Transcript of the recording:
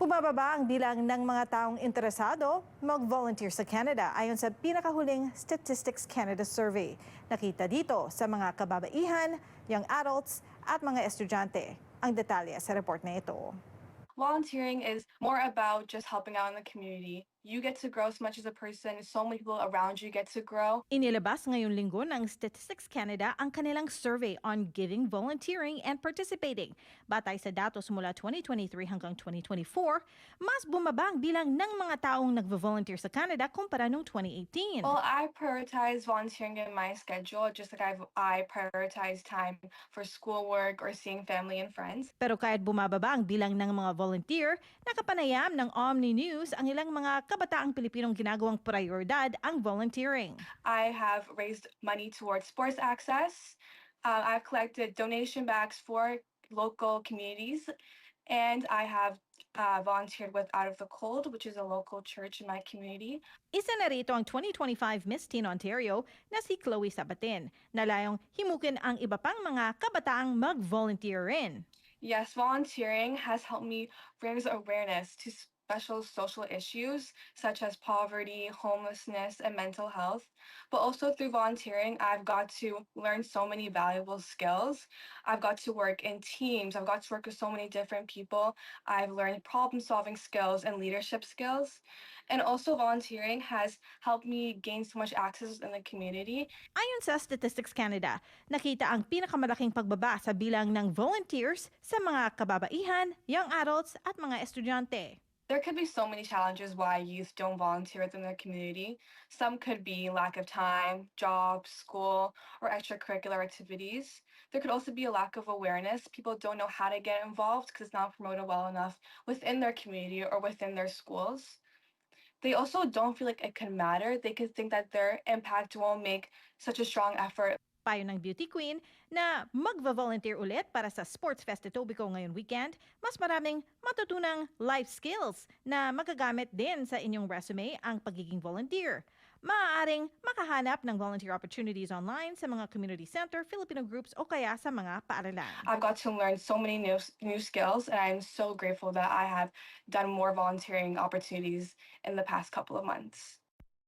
Bumababa ang bilang ng mga taong interesado mag-volunteer sa Canada ayon sa pinakahuling Statistics Canada survey. Nakita dito sa mga kababaihan, young adults at mga estudyante. Ang detalye sa report na ito. Volunteering is more about just helping out in the community. You get to grow as much as a person, so many people around you get to grow. Inilabas ngayong linggo ng Statistics Canada ang kanilang survey on giving, volunteering, and participating. Batay sa datos mula 2023 hanggang 2024, mas bumaba ang bilang ng mga taong nagvo-volunteer sa Canada kumpara noong 2018. Well, I prioritize volunteering in my schedule, just like I've, I prioritize time for schoolwork or seeing family and friends. Pero kahit bumababa ang bilang ng mga volunteer, nakapanayam ng Omni News ang ilang mga kabataang Pilipinong ginagawang prioridad ang volunteering. I have raised money towards sports access. Uh, I've collected donation bags for local communities, and I have uh, volunteered with Out of the Cold, which is a local church in my community. Isa na rito ang 2025 Miss Teen Ontario na si Chloe Sabatin, na layong himukin ang iba pang mga kabataang mag-volunteer rin. Yes, volunteering has helped me raise awareness to special social issues such as poverty, homelessness, and mental health. But also through volunteering, I've got to learn so many valuable skills. I've got to work in teams, I've got to work with so many different people. I've learned problem solving skills and leadership skills. And also, volunteering has helped me gain so much access in the community. Ayon sa Statistics Canada, nakita ang pinakamalaking pagbaba sa bilang ng volunteers sa mga kababaihan, young adults at mga estudyante. There could be so many challenges why youth don't volunteer within their community. Some could be lack of time, job, school, or extracurricular activities. There could also be a lack of awareness. People don't know how to get involved because it's not promoted well enough within their community or within their schools. They also don't feel like it can matter. They could think that their impact won't make such a strong effort Payo ng beauty queen na magva-volunteer ulit para sa Sports Fest Etobicoke ngayong weekend, mas maraming matutunang life skills na magagamit din sa inyong resume ang pagiging volunteer. Maaaring makahanap ng volunteer opportunities online sa mga community center, Filipino groups o kaya sa mga paaralan. I've got to learn so many new new skills, and I'm so grateful that I have done more volunteering opportunities in the past couple of months.